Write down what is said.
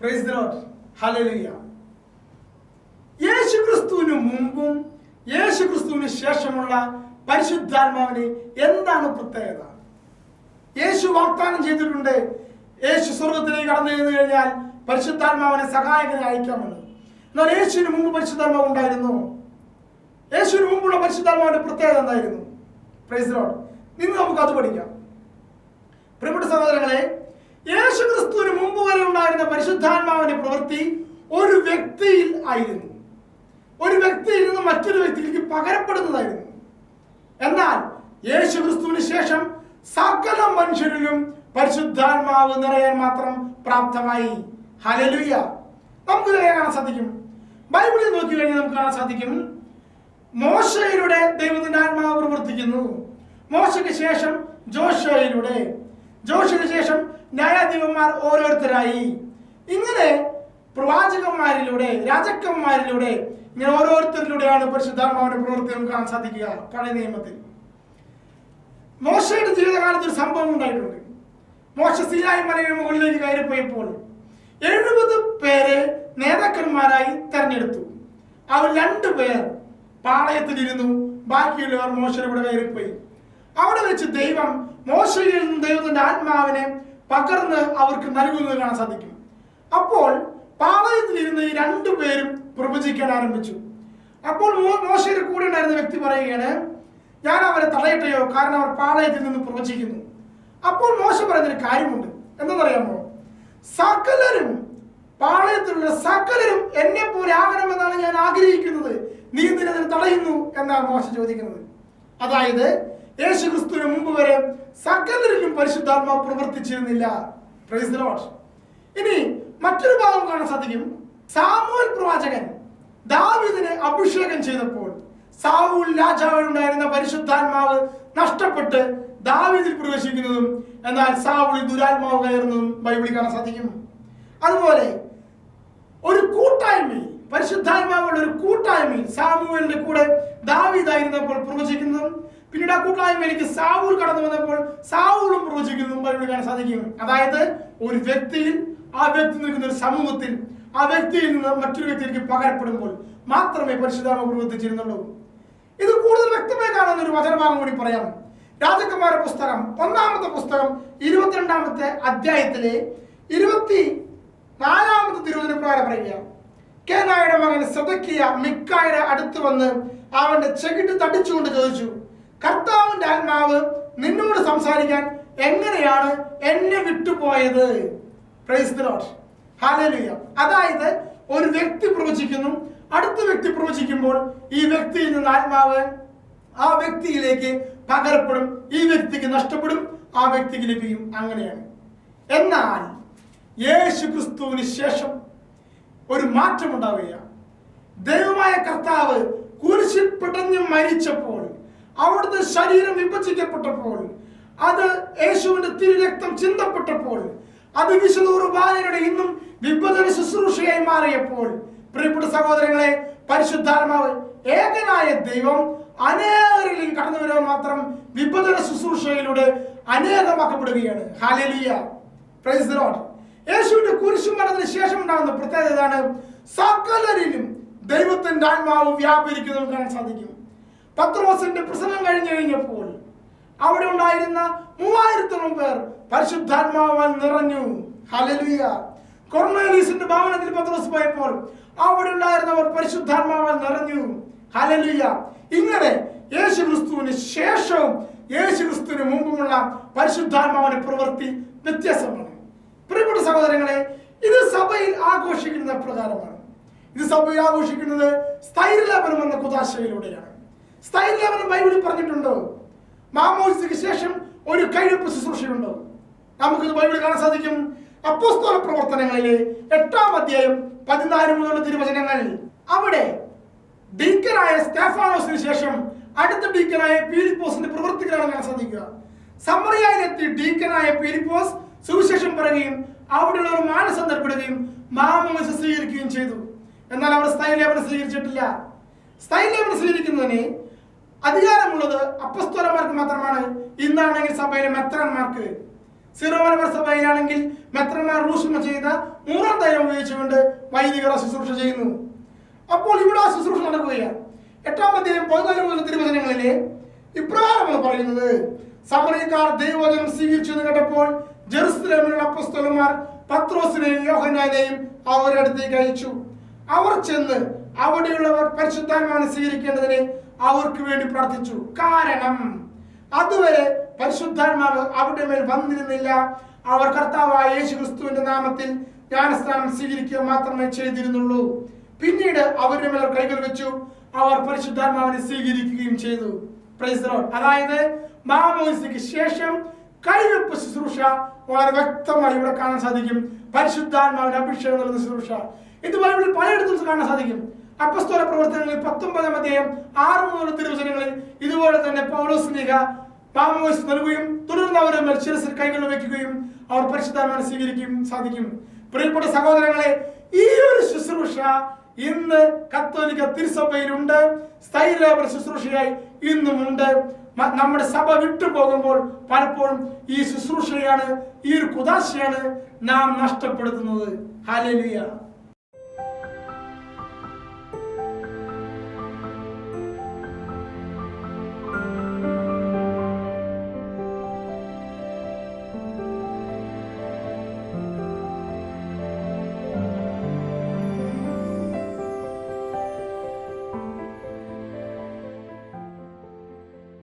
Praise the lord hallelujah Yesu ക്രിസ്തുവിന് മുമ്പും യേശു ക്രിസ്തുവിന് ശേഷമുള്ള പരിശുദ്ധാത്മാവിന് എന്താണ് പ്രത്യേകത? യേശു വാഗ്ദാനം ചെയ്തിട്ടുണ്ട്. യേശു സ്വർഗത്തിലേക്ക് കടന്നു ചെന്ന് കഴിഞ്ഞാൽ പരിശുദ്ധാത്മാവിനെ സഹായകനെ അയക്കാമെന്ന് എന്നാൽ യേശുവിന് മുമ്പ് പരിശുദ്ധാത്മാവ് ഉണ്ടായിരുന്നു. യേശുവിന് മുമ്പുള്ള പരിശുദ്ധാത്മാവിന്റെ പ്രത്യേകത എന്തായിരുന്നു? പ്രൈസ് ലോഡ് ഇന്ന് നമുക്ക് അത് പഠിക്കാം. പ്രിയപ്പെട്ട സഹോദരങ്ങളെ യേശു ക്രിസ്തുവിന് മുമ്പ് വരെ ഉണ്ടായിരുന്ന പരിശുദ്ധാത്മാവിന്റെ പ്രവൃത്തി ഒരു വ്യക്തിയിൽ ആയിരുന്നു. ഒരു വ്യക്തിയിൽ നിന്ന് മറ്റൊരു വ്യക്തിയിലേക്ക് പകരപ്പെടുന്നതായിരുന്നു. എന്നാൽ യേശു ക്രിസ്തുവിന് ശേഷം സകല മനുഷ്യരിലും പരിശുദ്ധാത്മാവ് നിറയാൻ മാത്രം പ്രാപ്തമായി. ഹലലുയ നമുക്ക് കാണാൻ സാധിക്കും. ബൈബിളിൽ നോക്കി കഴിഞ്ഞാൽ നമുക്ക് കാണാൻ സാധിക്കും. മോശയിലൂടെ ദൈവത്തിന്റെ ആത്മാവ് പ്രവർത്തിക്കുന്നു. മോശയ്ക്ക് ശേഷം ജോഷയിലൂടെ ജോഷയ്ക്ക് ശേഷം ന്യായാധിപന്മാർ ഓരോരുത്തരായി. ഇങ്ങനെ പ്രവാചകന്മാരിലൂടെ രാജാക്കന്മാരിലൂടെ ഇങ്ങനെ ഓരോരുത്തരിലൂടെയാണ് പരിശുദ്ധാത്മാവിന്റെ പ്രവൃത്തി നമുക്ക് കാണാൻ സാധിക്കുക പഴയ നിയമത്തിൽ. മോശയുടെ ജീവിതകാലത്ത് ഒരു സംഭവം ഉണ്ടായിട്ടുണ്ട്. മോശ സീനായി മലയുടെ മുകളിലേക്ക് കയറിപ്പോയപ്പോൾ എഴുപത് പേരെ നേതാക്കന്മാരായി തെരഞ്ഞെടുത്തു. അവർ രണ്ടു പേർ പാളയത്തിലിരുന്നു ബാക്കിയുള്ളവർ മോശയുടെ കൂടെ കയറിപ്പോയി. അവിടെ വെച്ച് ദൈവം മോശയിൽ നിന്ന് ദൈവത്തിന്റെ ആത്മാവിനെ പകർന്ന് അവർക്ക് നൽകുന്നത് കാണാൻ സാധിക്കും. അപ്പോൾ പാളയത്തിലിരുന്ന് ഈ രണ്ടു പേരും പ്രവചിക്കാൻ ആരംഭിച്ചു. അപ്പോൾ മോശയുടെ കൂടെ ഉണ്ടായിരുന്ന വ്യക്തി പറയുകയാണ് ഞാൻ അവരെ തടയട്ടെയോ? കാരണം അവർ പാളയത്തിൽ നിന്ന് പ്രവചിക്കുന്നു. അപ്പോൾ മോശ പറയുന്നൊരു കാര്യമുണ്ട്. എന്തെന്നറിയാമോ? സകലരും പാളയത്തിലുള്ള സകലരും എന്നെ പോലെ ആകണമെന്നാണ് ഞാൻ ആഗ്രഹിക്കുന്നത്. നീ നിന്നെ തടയുന്നു എന്നാണ് മോശം ചോദിക്കുന്നത്. അതായത് യേശു ക്രിസ്തുവിന് മുമ്പ് വരെ സകലരിലും പരിശുദ്ധാത്മാ പ്രവർത്തിച്ചിരുന്നില്ല. ഇനി മറ്റൊരു ഭാഗം കാണാൻ സാധിക്കും. സാമൂഹ്യ പ്രവാചകൻ ദാവീദിനെ അഭിഷേകം ചെയ്തപ്പോൾ സാവൂൽ രാജാവിനുണ്ടായിരുന്ന പരിശുദ്ധാത്മാവ് നഷ്ടപ്പെട്ട് ദാവീദിൽ പ്രവേശിക്കുന്നതും എന്നാൽ സാവൂളിൽ ദുരാത്മാവ് കയറുന്നതും ബൈബിളിൽ കാണാൻ സാധിക്കും. അതുപോലെ ഒരു കൂട്ടായ്മയിൽ പരിശുദ്ധാത്മാവുള്ള ഒരു കൂട്ടായ്മയിൽ സാമൂഹലിന്റെ കൂടെ ദാവീദായിരുന്നപ്പോൾ പ്രവചിക്കുന്നതും. പിന്നീട് ആ കൂട്ടായ്മയിലേക്ക് സാവൂൾ കടന്നു വന്നപ്പോൾ സാവൂളും പ്രവചിക്കുന്നതും കാണാൻ സാധിക്കും. അതായത് ഒരു വ്യക്തിയിൽ ആ വ്യക്തി നിൽക്കുന്ന ഒരു സമൂഹത്തിൽ ആ വ്യക്തിയിൽ നിന്ന് മറ്റൊരു വ്യക്തിയിലേക്ക് പകരപ്പെടുമ്പോൾ മാത്രമേ പരിശുദ്ധാമ പ്രവർത്തിച്ചിരുന്നുള്ളൂ. ഇത് കൂടുതൽ വ്യക്തമായി കാണുന്ന ഒരു വചനഭാഗം കൂടി പറയാം. രാജകുമാര പുസ്തകം ഒന്നാമത്തെ പുസ്തകം ഇരുപത്തിരണ്ടാമത്തെ അധ്യായത്തിലെ ഇരുപത്തി നാലാമത്തെ തിരുവചന പ്രകാരം പറയുക കേനായുടെ മകൻ സദക്കിയ മിക്കായുടെ അടുത്ത് വന്ന് അവന്റെ ചെകിട്ട് തടിച്ചുകൊണ്ട് ചോദിച്ചു കർത്താവിന്റെ ആത്മാവ് നിന്നോട് സംസാരിക്കാൻ എങ്ങനെയാണ് എന്നെ വിട്ടുപോയത്? അതായത് ഒരു വ്യക്തി പ്രവചിക്കുന്നു അടുത്ത വ്യക്തി പ്രവചിക്കുമ്പോൾ ഈ വ്യക്തിയിൽ നിന്ന് ആത്മാവ് ആ വ്യക്തിയിലേക്ക് പകരപ്പെടും ഈ വ്യക്തിക്ക് നഷ്ടപ്പെടും ആ വ്യക്തിക്ക് ലഭിക്കും. അങ്ങനെയാണ്. എന്നാൽ യേശു ക്രിസ്തുവിന് ശേഷം ഒരു മാറ്റം ഉണ്ടാവുകയാണ്. ദൈവമായ കർത്താവ് കുരിശിൽ പിടഞ്ഞു മരിച്ചപ്പോൾ അവിടുത്തെ ശരീരം വിഭജിക്കപ്പെട്ടപ്പോൾ അത് യേശുവിന്റെ തിരുരക്തം ചിന്തപ്പെട്ടപ്പോൾ അത് വിശുദൂർ ബാലയുടെ ഇന്നും വിഭജന ശുശ്രൂഷയായി മാറിയപ്പോൾ പ്രിയപ്പെട്ട സഹോദരങ്ങളെ പരിശുദ്ധാത്മാവ് ഏകനായ ദൈവം അനേകരിലും കടന്നു വരാൻ മാത്രം വിഭജന ശുശ്രൂഷയിലൂടെ അനേകമാക്കപ്പെടുകയാണ്. ഹാലലിയ പ്രൈസ് ദി ലോർഡ് കുരിശും മരണത്തിന് ശേഷം ഉണ്ടാകുന്ന പ്രത്യേകത ഇതാണ്. സകലരിലും ദൈവത്തിന്റെ ആത്മാവ് വ്യാപരിക്കുന്നത് കാണാൻ സാധിക്കും. പത്രോസിന്റെ പ്രസംഗം കഴിഞ്ഞു കഴിഞ്ഞപ്പോൾ അവിടെ ഉണ്ടായിരുന്ന മൂവായിരത്തോളം പേർ പരിശുദ്ധാത്മാവാൻ നിറഞ്ഞു. ഹലലുയ കൊർണേലീസിന്റെ ഭവനത്തിൽ പത്രോസ് പോയപ്പോൾ അവിടെ ഉണ്ടായിരുന്നവർ പരിശുദ്ധാത്മാവാൽ നിറഞ്ഞു. ഹലലുയ ഇങ്ങനെ യേശു ക്രിസ്തുവിന് ശേഷവും യേശു ക്രിസ്തുവിന് മുമ്പുമുള്ള പരിശുദ്ധാത്മാവിന്റെ പ്രവൃത്തി വ്യത്യാസമാണ് പ്രിയപ്പെട്ട സഹോദരങ്ങളെ ഇത് സഭയിൽ ആഘോഷിക്കുന്നത് പ്രകാരമാണ്. ഇത് സഭയിൽ ആഘോഷിക്കുന്നത് സ്ഥൈര്യലാപനം എന്ന കുതാശയിലൂടെയാണ് സ്ഥൈര്യലാപനം ബൈബിളിൽ പറഞ്ഞിട്ടുണ്ടോ? മാമോസിക്ക് ശേഷം ഒരു കഴിപ്പ് ശുശ്രൂഷയുണ്ടോ? നമുക്കിത് ബൈബിളിൽ കാണാൻ സാധിക്കും. അപ്പോസ്തോല പ്രവർത്തനങ്ങളിലെ എട്ടാം അധ്യായം പതിനാല് മുതലുള്ള തിരുവചനങ്ങൾ. അവിടെ ഡീക്കനായ സ്റ്റാഫാനോസിന് ശേഷം അടുത്ത ഡീക്കനായ പീലിപ്പോസിന്റെ പ്രവൃത്തികളാണ് കാണാൻ സാധിക്കുക. സമറിയായിലെത്തി ഡീക്കനായ പീലിപ്പോസ് സുവിശേഷം പറയുകയും അവിടെയുള്ളവർ മാനസന്തരപ്പെടുകയും മാമോസ് സ്വീകരിക്കുകയും ചെയ്തു. എന്നാൽ അവർ സ്ഥൈലേപനം സ്വീകരിച്ചിട്ടില്ല. സ്ഥൈലേപനം സ്വീകരിക്കുന്നതിന് അധികാരമുള്ളത് അപ്പസ്തോലന്മാർക്ക് മാത്രമാണ്. ഇന്നാണെങ്കിൽ സഭയിലെ മെത്രന്മാർക്ക്. സീറോ മലബാർ സഭയിലാണെങ്കിൽ മെത്രന്മാർ റൂഷ്മ ചെയ്ത മൂന്നാം തൈലം ഉപയോഗിച്ചുകൊണ്ട് വൈദികർ ശുശ്രൂഷ ചെയ്യുന്നു. അപ്പോൾ ഇവിടെ ആ ശുശ്രൂഷ നടക്കുകയാണ്. എട്ടാം അധ്യായം പതിനാല് തിരുവചനങ്ങളിലെ ഇപ്രകാരമാണ് പറയുന്നത്. സമറിയക്കാർ ദൈവവചനം സ്വീകരിച്ചു എന്ന് കേട്ടപ്പോൾ ജെറുസലേമിലുള്ള അപ്പസ്തോലന്മാർ പത്രോസിനെയും യോഹനാനെയും അവരുടെ അടുത്തേക്ക് അയച്ചു. അവർ ചെന്ന് അവിടെയുള്ളവർ പരിശുദ്ധാത്മാവിനെ സ്വീകരിക്കേണ്ടതിന് അവർക്ക് വേണ്ടി പ്രാർത്ഥിച്ചു. കാരണം അതുവരെ പരിശുദ്ധാത്മാവ് അവരുടെ മേൽ വന്നിരുന്നില്ല. അവർ കർത്താവായ യേശു ക്രിസ്തുവിന്റെ നാമത്തിൽ ജ്ഞാനസ്ഥാനം സ്വീകരിക്കുക മാത്രമേ ചെയ്തിരുന്നുള്ളൂ. പിന്നീട് അവരുടെ മേൽ കൈകൾ വെച്ചു. അവർ പരിശുദ്ധാത്മാവിനെ സ്വീകരിക്കുകയും ചെയ്തു. Lord. അതായത് മാമോയിസിക്ക് ശേഷം കൈവെപ്പ് ശുശ്രൂഷ വളരെ വ്യക്തമായി ഇവിടെ കാണാൻ സാധിക്കും. പരിശുദ്ധാത്മാവിന്റെ അഭിഷേകം നൽകുന്ന ശുശ്രൂഷ. ഇത് ബൈബിളിൽ പലയിടത്തും കാണാൻ സാധിക്കും. അപ്പസ്തോല പ്രവർത്തനങ്ങളിൽ പത്തൊമ്പതാം അധ്യായം ആറ് മൂന്ന് തിരുവചനങ്ങളിൽ ഇതുപോലെ തന്നെ പൗലോസ് പൗലോസ്ലിഹ പാമോസ് നൽകുകയും തുടർന്ന് അവരുടെ മേൽ കൈകൾ വയ്ക്കുകയും അവർ പരിശുദ്ധാത്മാവിനെ സ്വീകരിക്കുകയും സാധിക്കും. പ്രിയപ്പെട്ട സഹോദരങ്ങളെ ഈ ഒരു ശുശ്രൂഷ ഇന്ന് കത്തോലിക്ക തിരുസഭയിലുണ്ട്. സ്ഥൈര്യാപര ശുശ്രൂഷയായി ഇന്നുമുണ്ട്. നമ്മുടെ സഭ വിട്ടു പോകുമ്പോൾ പലപ്പോഴും ഈ ശുശ്രൂഷയാണ് ഈ ഒരു കുതാശയാണ് നാം നഷ്ടപ്പെടുത്തുന്നത്. ഹാലേലുയ